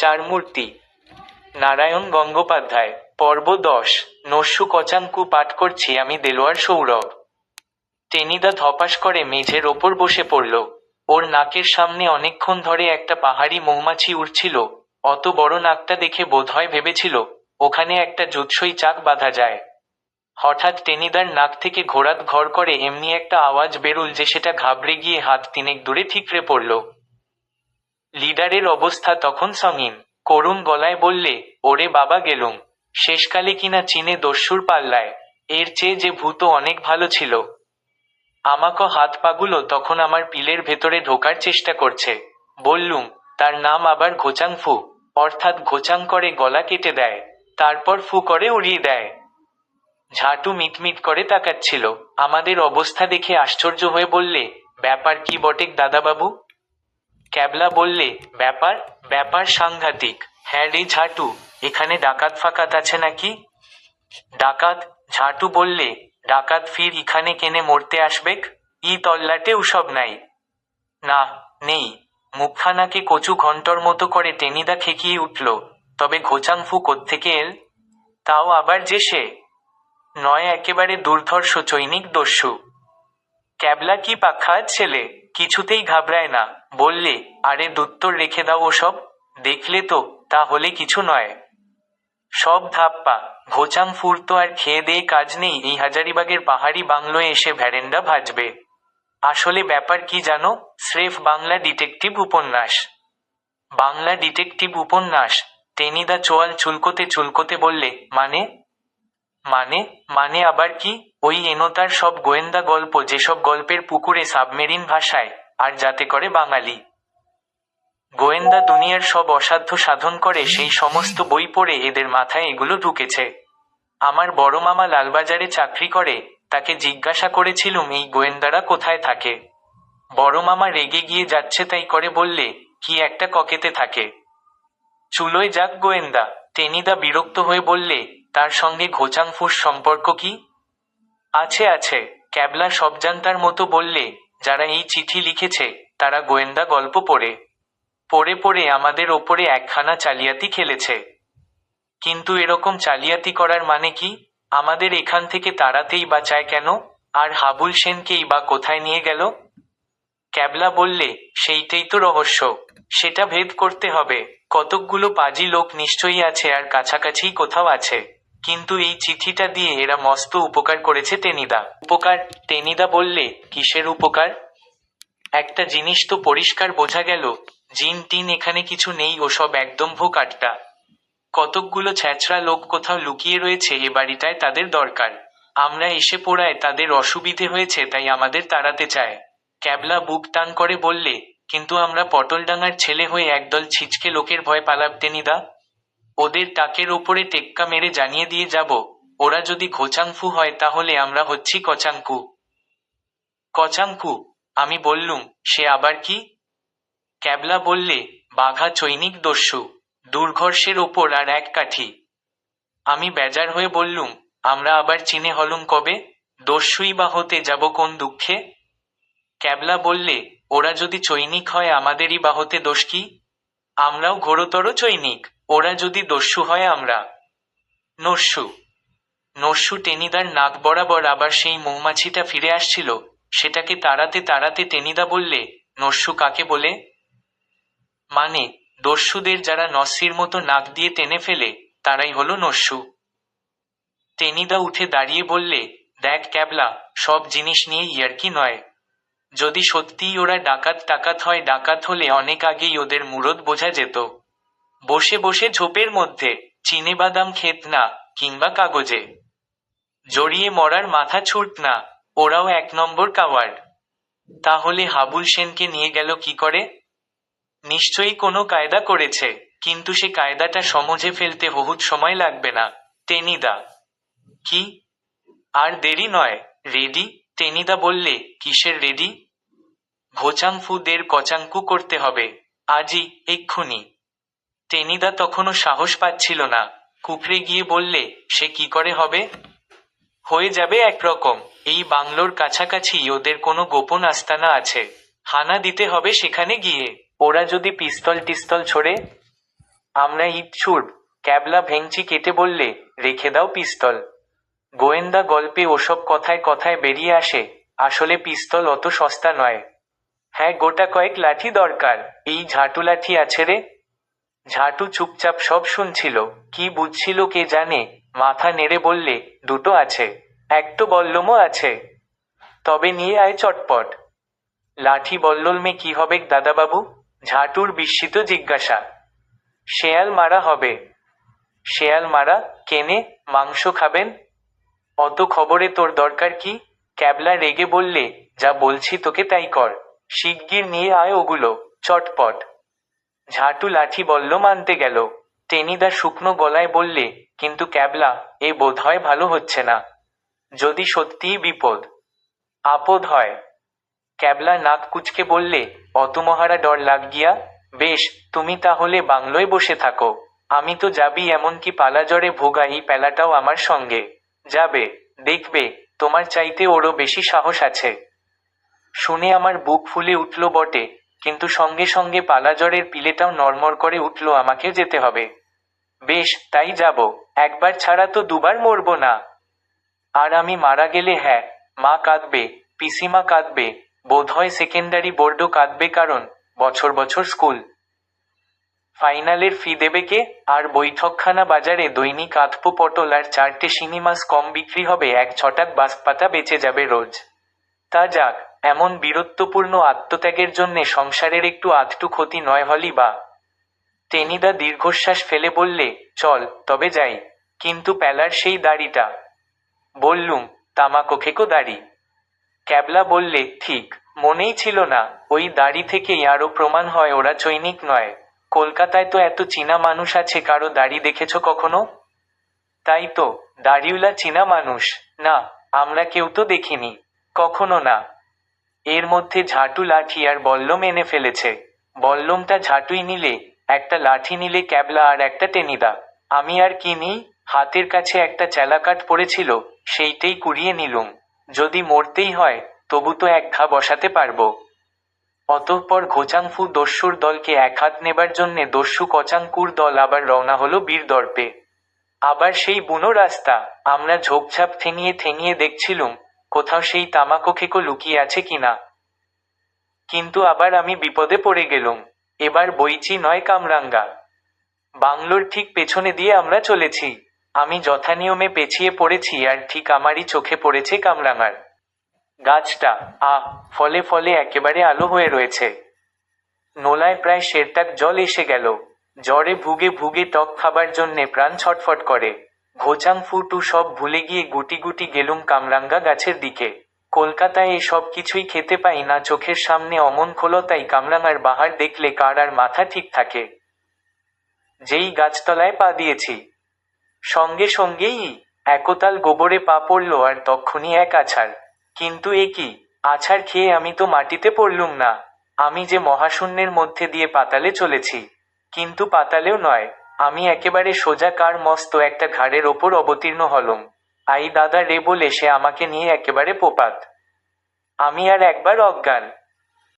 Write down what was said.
চারমূর্তি। নারায়ণ গঙ্গোপাধ্যায় পর্ব দশ, নস্যু কচাঙ্কু পাঠ করছি আমি দেলোয়ার সৌরভ। টেনিদা ধপাস করে মেঝের ওপর বসে পড়ল। ওর নাকের সামনে অনেকক্ষণ ধরে একটা পাহাড়ি মৌমাছি উড়ছিল। অত বড় নাকটা দেখে বোধহয় ভেবেছিল, ওখানে একটা জুৎসই চাক বাঁধা যায়। হঠাৎ টেনিদার নাক থেকে ঘোড়াত ঘর করে এমনি একটা আওয়াজ বেরুল যে সেটা ঘাবড়ে গিয়ে হাত তিনেক দূরে ঠিকরে পড়ল। লিডারের অবস্থা তখন সঙ্গীন। করুণ গলায় বললে, ওরে বাবা গেলুম। শেষকালে কিনা চীনে দস্যুর পাল্লায়? এর চেয়ে যে ভূত অনেক ভালো ছিল। আমাকে হাত পাগুলো তখন আমার পিলের ভেতরে ঢোকার চেষ্টা করছে। বললুম, তার নাম আবার ঘোচাং ফু। অর্থাৎ ঘোচাং করে গলা কেটে দেয়। তারপর ফু করে উড়িয়ে দেয়। ঝাঁটু মিটমিট করে তাকাচ্ছিল। আমাদের অবস্থা দেখে আশ্চর্য হয়ে বললে, ব্যাপার কি বটেক দাদাবাবু? ক্যাবলা বললে ব্যাপার ব্যাপার সাংঘাতিক। হ্যাঁ রে ঝাঁটু এখানে ডাকাত ফাকাত আছে নাকি? ডাকাত? ঝাটু বললে ডাকাত ফির এখানে কেনে মরতে আসবেক ই তল্লাটে উসব নাই। না নেই। মুখখানাকে কচু ঘন্টর মতো করে টেনিদা খেকিয়ে উঠল। তবে ঘোচাংফু কোত্থেকে এল? তাও আবার যে সে। নয় একেবারে দুর্ধর্ষ চৈনিক দস্যু। ক্যাবলা কি পাখাত ছেলে? কিছুতেই ঘাবড়ায় না। বললে, আরে, দুত্তর রেখে দাও ওসব। দেখলে তো, তাহলে কিছু নয়। সব ধাপ্পা। ঘোচাং ফুর তো আর খেয়ে দিয়ে কাজ নেই। এই হাজারিবাগের পাহাড়ি বাংলোয় এসে ভ্যারেন্ডা ভাজবে। আসলে ব্যাপার কি জানো? স্রেফ বাংলা ডিটেকটিভ উপন্যাস। বাংলা ডিটেকটিভ উপন্যাস। টেনিদা চোয়াল চুলকোতে চুলকোতে বললে মানে? মানে? মানে আবার কি? ওই এনতার সব গোয়েন্দা গল্প যেসব গল্পের পুকুরে সাবমেরিন ভাষায় আর যাতে করে বাঙালি। গোয়েন্দা দুনিয়ার সব অসাধ্য সাধন করে, সেই সমস্ত বই পড়ে এদের মাথায় এগুলো ঢুকেছে। আমার বড় মামা লালবাজারে চাকরি করে, তাকে জিজ্ঞাসা করেছিলুম, এই গোয়েন্দারা কোথায় থাকে? বড় মামা রেগে গিয়ে যাচ্ছে তাই করে বললে, কি একটা ককেতে থাকে। চুলোয় যাক গোয়েন্দা। টেনিদা বিরক্ত হয়ে বললে, তার সঙ্গে ঘোচাংফুস সম্পর্ক কি? আছে আছে। ক্যাবলা সবজান্তার মতো বললে, যারা এই চিঠি লিখেছে, তারা গোয়েন্দা গল্প পড়ে। পড়ে পড়ে আমাদের ওপরে একখানা চালিয়াতি খেলেছে। কিন্তু এরকম চালিয়াতি করার মানে কি? আমাদের এখান থেকে তাড়াতেই বা চায় কেন? আর হাবুল সেনকেই বা কোথায় নিয়ে গেল? ক্যাবলা বললে, সেইটাই তো রহস্য। সেটা ভেদ করতে হবে। কতকগুলো পাজি লোক নিশ্চয়ই আছে আর কাছাকাছি কোথাও আছে। কিন্তু এই চিঠিটা দিয়ে এরা মস্ত উপকার করেছে টেনিদা উপকার? টেনিদা বললে, কিসের উপকার? একটা জিনিস তো পরিষ্কার বোঝা গেল, জিন টিন এখানে কিছু নেই, ওসব একদম ভোক আটটা কতকগুলো ছ্যাঁচড়া লোক কোথাও লুকিয়ে রয়েছে, এ বাড়িটায় তাদের দরকার। আমরা এসে পড়ায় তাদের অসুবিধে হয়েছে, তাই আমাদের তাড়াতে চায়। ক্যাবলা বুক টান করে বললে, কিন্তু আমরা পটলডাঙ্গার ছেলে হয়ে একদল ছিচকে লোকের ভয় পালাব টেনিদা ওদের টাকের ওপরে টেক্কা মেরে জানিয়ে দিয়ে যাব, ওরা যদি ঘোচাংফু হয় তাহলে আমরা হচ্ছি কচাঙ্কু কচাঙ্কু আমি বললুম, সে আবার কি? ক্যাবলা বললে, বাঘা চৈনিক দস্যু, দুর্ঘর্ষের ওপর আর এক কাঠি। আমি বেজার হয়ে বললুম, আমরা আবার চিনে হলুম কবে? দস্যুই বা হতে যাব কোন দুঃখে? ক্যাবলা বললে, ওরা যদি চৈনিক হয় আমাদেরই বা হতে দোষ কি? আমরাও ঘোরতর চৈনিক। ওরা যদি দস্যু হয় আমরা। নস্যু। নস্যু টেনিদার নাক বরাবর আবার সেই মৌমাছিটা ফিরে আসছিল, সেটাকে তাড়াতে তাড়াতে টেনিদা বললে, নস্যু কাকে বলে? মানে দস্যুদের যারা নস্যির মতো নাক দিয়ে টেনে ফেলে, তারাই হলো নস্যু। টেনিদা উঠে দাঁড়িয়ে বললে, দেখ ক্যাবলা, সব জিনিস নিয়ে ইয়ার্কি নয়। যদি সত্যিই ওরা ডাকাত টাকাত হয়, ডাকাত হলে অনেক আগেই ওদের মুরদ বোঝা যেত। বসে বসে ঝোপের মধ্যে, চিনে বাদাম খেত না, কিংবা কাগজে। জড়িয়ে মরার মাথা ছুট না, ওরাও এক নম্বর কাওয়ার্ড। তাহলে হাবুল সেনকে নিয়ে গেল কি করে? নিশ্চয়ই কোনো কায়দা করেছে, কিন্তু সে কায়দাটা সমঝে ফেলতে বহুত সময় লাগবে না টেনিদা কি? আর দেরি নয়, রেডি? টেনিদা বললে, কিসের রেডি? ঘোচাংফুদের কচাঙ্কু করতে হবে, আজই, এক্ষুনি। টেনিদা তখনও সাহস পাচ্ছিল না। কুকরে গিয়ে বললে, সে কি করে হবে? হয়ে যাবে একরকম। এই বাংলোর কাছাকাছি ওদের কোনো গোপন আস্তানা আছে। হানা দিতে হবে সেখানে গিয়ে। ওরা যদি পিস্তল টিস্তল ছোড়ে? আমরা ইচ্ছুর। ক্যাবলা ভেংচি কেটে বললে, রেখে দাও পিস্তল। গোয়েন্দা গল্পে ওসব কথায় কথায় বেরিয়ে আসে। আসলে পিস্তল অত সস্তা নয়। হ্যাঁ গোটা কয়েক লাঠি দরকার। এই ঝাঁটু লাঠি আছে রে। ঝাঁটু চুপচাপ সব শুনছিল, কি বুঝছিল কে জানে? মাথা নেড়ে বললে, দুটো আছে, একটো বল্লমও আছে। তবে নিয়ে আয় চটপট। লাঠি বল্লল মে কি হবে দাদাবাবু? ঝাটুর বিস্মিত জিজ্ঞাসা। শেয়াল মারা হবে। শেয়াল মারা, কেনে, মাংস খাবেন? অত খবরে তোর দরকার কি? ক্যাবলা রেগে বললে, যা বলছি তোকে তাই কর। শিগগির নিয়ে আয় ওগুলো, চটপট। ঝাঁটু লাঠি বলল মানতে গেল। টেনিদা শুকনো গলায় বললে, কিন্তু ক্যাবলা, এ বোধ হয় ভালো হচ্ছে না। যদি সত্যিই বিপদ, আপদ হয়। ক্যাবলা নাক কুচকে বললে, অত মহারা ডর লাগ গিয়া? বেশ, তুমি তাহলে বাংলোয় বসে থাকো। আমি তো যাবি এমনকি পালাজরে ভোগাই পেলাটাও আমার সঙ্গে। যাবে, দেখবে, তোমার চাইতে ওরও বেশি সাহস আছে। শুনে আমার বুক ফুলে উঠল বটে। কিন্তু সঙ্গে সঙ্গে পালাজরের পিলেটাও নড়মড় করে উঠল, আমাকে যেতে হবে। বেশ, তাই যাব। একবার ছাড়া তো দুবার মরব না। আর আমি মারা গেলে হ্যাঁ মা কাঁদবে, পিসিমা কাঁদবে বোধহয় সেকেন্ডারি বোর্ডও কাঁদবে কারণ বছর বছর স্কুল ফাইনালের ফি দেবে কে? আর বৈঠকখানা বাজারে দৈনিক আধপো পটল আর চারটে সিনেমাস কম বিক্রি হবে, এক ছটাক বাসপাতা বেঁচে যাবে রোজ। তা যাক এমন বীরত্বপূর্ণ আত্মত্যাগের জন্যে সংসারের একটু আধটু ক্ষতি নয় হলি বা। টেনিদা দীর্ঘশ্বাস ফেলে বললে, চল, তবে যাই, কিন্তু প্যালার সেই দাড়িটা। বললুম, তামাকো খেকো দাড়ি। ক্যাবলা বললে, ঠিক, মনেই ছিল না, ওই দাড়ি থেকেই আরও প্রমাণ হয় ওরা চৈনিক নয়। কলকাতায় তো এত চীনা মানুষ আছে, কারও দাড়ি দেখেছ কখনো? তাই তো, দাড়িওলা চীনা মানুষ। না, আমরা কেউ তো দেখিনি। কখনো না। এর মধ্যে ঝাঁটু লাঠি আর বল্লম এনে ফেলেছে। বল্লমটা ঝাঁটুই নিলে, একটা লাঠি নিলে ক্যাবলা আর একটা টেনিদা। আমি আর কি নিই? হাতের কাছে একটা চেলাকাঠ পড়েছিল, সেইটাই কুড়িয়ে নিলুম। যদি মরতেই হয়, তবু তো এক ঘা বসাতে পারব। অতঃপর ঘোচাংফু দস্যুর দলকে এক হাত নেবার জন্যে দস্যু কচাংকুর দল আবার রওনা হলো বীর দর্পে। আবার সেই বুনো রাস্তা, আমরা ঝোপঝাপ ঠেঙিয়ে ঠেঙিয়ে দেখছিলুম কোথাও সেই তামাকো খেকো লুকিয়ে আছে কিনা? কিন্তু আবার আমি বিপদে পড়ে গেলুম। এবার বইচি নয় কামরাঙ্গা। বাংলোর ঠিক পেছনে দিয়ে আমরা চলেছি। আমি যথানিয়মে পেছিয়ে পড়েছি আর ঠিক আমারই চোখে পড়েছে কামরাঙার। গাছটা আ ফলে ফলে একেবারে আলো হয়ে রয়েছে। নোলায় প্রায় শেরটাক জল এসে গেল। জ্বরে ভুগে ভুগে টক খাবার জন্যে প্রাণ ছটফট করে। ঘোচাং ফুটু সব ভুলে গিয়ে গুটি গুটি গেলুম কামরাঙ্গা গাছের দিকে। কলকাতায় এসব কিছুই খেতে পাই না, চোখের সামনে অমন খোলতাই কামরাঙার বাহার দেখলে কার আর মাথা ঠিক থাকে। যেই গাছতলায় পা দিয়েছি। সঙ্গে সঙ্গেই একতাল গোবরে পা পড়ল আর তক্ষুনি এক আছাড়। কিন্তু এ কি? আছাড় খেয়ে আমি তো মাটিতে পড়লুম না। আমি যে মহাশূন্যের মধ্যে দিয়ে পাতালে চলেছি। কিন্তু পাতালেও নয়। আমি একেবারে সোজা কার মস্ত একটা ঘাড়ের ওপর অবতীর্ণ হলম। আই দাদা রে বলে সে আমাকে নিয়ে একেবারে পোপাত। আমি আর একবার অজ্ঞান।